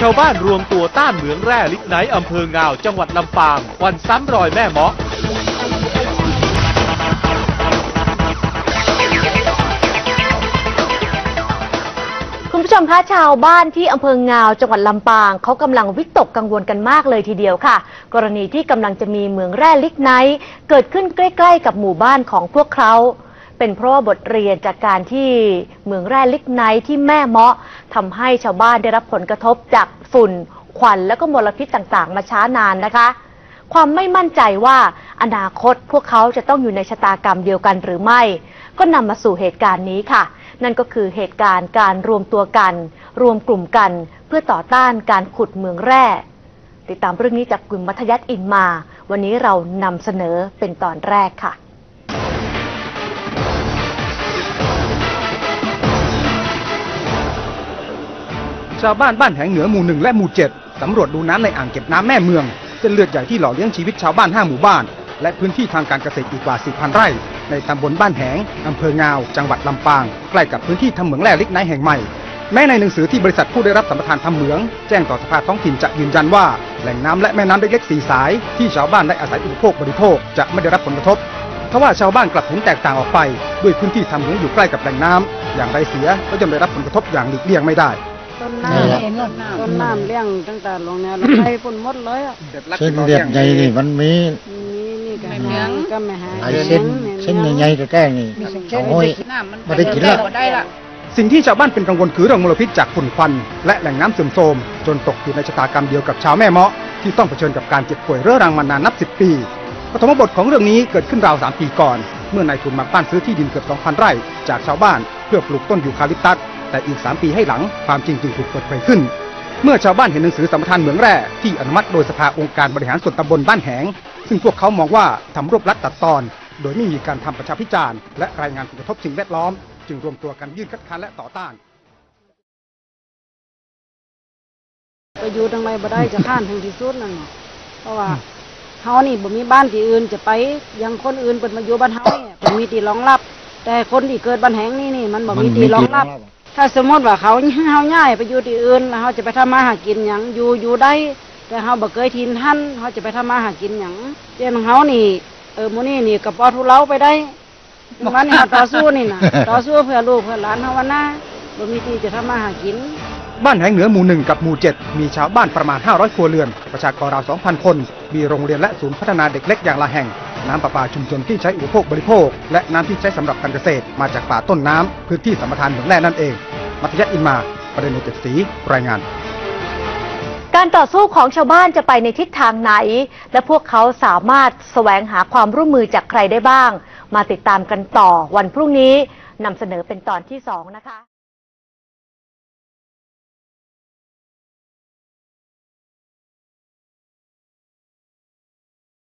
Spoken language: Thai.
ชาวบ้านรวมตัวต้านเหมืองแร่ลิกไนท์อำเภองาว จังหวัดลำปางวันซ้ำรอยแม่เมาะคุณผู้ชมคะชาวบ้านที่อำเภองาว จังหวัดลำปางเขากำลังวิตกกังวลกันมากเลยทีเดียวค่ะ กรณีที่กำลังจะมีเหมืองแร่ลิกไนท์เกิดขึ้นใกล้ ๆ กับหมู่บ้านของพวกเขา เป็นเพราะว่าบทเรียนจากการที่เมืองแร่ลิกไนท์ที่แม่เมาะทำให้ชาวบ้านได้รับผลกระทบจากฝุ่น ควันและก็มลพิษต่างๆ มาช้านานนะคะ ความไม่มั่นใจว่าอนาคตพวกเขาจะต้องอยู่ในชะตากรรมเดียวกันหรือไม่ ก็นำมาสู่เหตุการณ์นี้ค่ะ นั่นก็คือเหตุการณ์การรวมตัวกัน รวมกลุ่มกัน เพื่อต่อต้านการขุดเมืองแร่ติดตามเรื่องนี้จากกลุ่มมัธยัติอินมา วันนี้เรานำเสนอเป็นตอนแรกค่ะ ชาวบ้านบ้านแหงเหนือหมู่หนึ่งและหมู่เจ็ดสำรวจดูน้ำในอ่างเก็บน้ำแม่เมือง เส้นเลือดใหญ่ที่หล่อเลี้ยงชีวิตชาวบ้านห้าหมู่บ้าน และพื้นที่ทางการเกษตรอีกกว่า4,000ไร่ ในตำบลบ้านแหงอำเภองาว จังหวัดลำปาง ใกล้กับพื้นที่ทำเหมืองแร่ลิกไนท์แห่งใหม่ แม้ในหนังสือที่บริษัทผู้ได้รับสัมปทานทำเหมือง แจ้งต่อสภาท้องถิ่นจะยืนยันว่า แหล่งน้ำและแม่น้ำเล็กๆสีสาย ที่ชาวบ้านได้อาศัยอุปโภคบริโภคจะไม่ได้รับผลกระทบทว่าชาวบ้านกลับเห็นแตกต่างออกไป ด้วยพื้นที่ทำเหมืองอยู่ใกล้กับแหล่งน้ำอย่างไรเสียก็ย่อมได้รับผลกระทบอย่างหลีกเลี่ยงไม่ได้ ต้นนี่แหละน้ำต้นน้ำเลี้ยงตั้งแต่ลงแนวลงไปปุ่นหมดเลยอะเส้นเลือดใหญ่นี่มันมีนี่นี่ก็หางก็ไม่หายหลายเส้นเส้นใหญ่ๆแก้ๆนี่เขาห้อยไม่ได้กินแล้วสิ่งที่ชาวบ้านเป็นกังวลคือเรื่องมลพิษจากฝุ่นควัน และแหล่งน้ำเสื่อมโทรมจนตกอยู่ในชะตากรรมเดียวกับชาวแม่เมาะที่ต้องเผชิญกับการเจ็บป่วยเรื้อรังมานานนับ10ปีปฐมบทของเรื่องนี้เกิดขึ้นราว3ปีก่อน เมื่อนายทุนมาบ้านซื้อที่ดินเกือบ2,000 ไร่ จากชาวบ้านเพื่อปลูกต้นยูคาลิปตัส แต่อีก 3 ปีให้หลังความจริงจึงถูกเปิดเผยขึ้น เมื่อชาวบ้านเห็นหนังสือสัมปทานเหมืองแร่ที่อนุมัติโดยสภาองค์การบริหารส่วนตำบลบ้านแหง ซึ่งพวกเขามองว่าทำรวบรัดตัดตอน โดยไม่มีการทำประชาพิจารณ์และรายงานผลกระทบสิ่งแวดล้อม จึงรวมตัวกันยื่นคัดค้านและต่อต้านไปอยู่ทางไรบ่ได้จะข้านถึงที่สุดนั่นเพราะว่าเฮานี่บ่มีบ้านที่อื่นจะไปยังคนอื่นเปิดมาอยู่บ้านเฮาเนี่ยมีที่รองรับ แต่คนที่เกิดบ้านแหงนี่นี่มันบ่มีที่รองรับ ถ้าสมมติว่าเขาเฮาย้ายไปอยู่ที่อื่นแล้วเฮาจะไปทำมาหากินหยังอยู่อยู่ได้ แต่เฮาบ่เคยทินท่านเฮาจะไปทำมาหากินหยังเจ้าเฮานี่ เออมื้อนี้นี่ก็พอทุเลาไปได้วันนี้เฮาต่อสู้นี่น่ะต่อสู้เพื่อลูกเพื่อหลานเฮาวันหน้าบ่มีที่จะทำมาหากิน บ้านแหงเหนือหมู่หนึ่งกับหมู่เจ็ดมีชาวบ้านประมาณ 500 ครัวเรือน ประชากรราว 2,000 คน มีโรงเรียนและศูนย์พัฒนาเด็กเล็กอย่างละแห่ง น้ำประปาชุมชนที่ใช้อุปโภคบริโภค และน้ำที่ใช้สำหรับการเกษตร มาจากป่าต้นน้ำพื้นที่สัมปทานเหมืองแร่นั่นเอง มัธยัตอินมาประเด็นในเจ็ดสีรายงานการต่อสู้ของชาวบ้านจะไปในทิศทางไหน และพวกเขาสามารถแสวงหาความร่วมมือจากใครได้บ้าง มาติดตามกันต่อวันพรุ่งนี้นำเสนอเป็นตอนที่สองนะคะ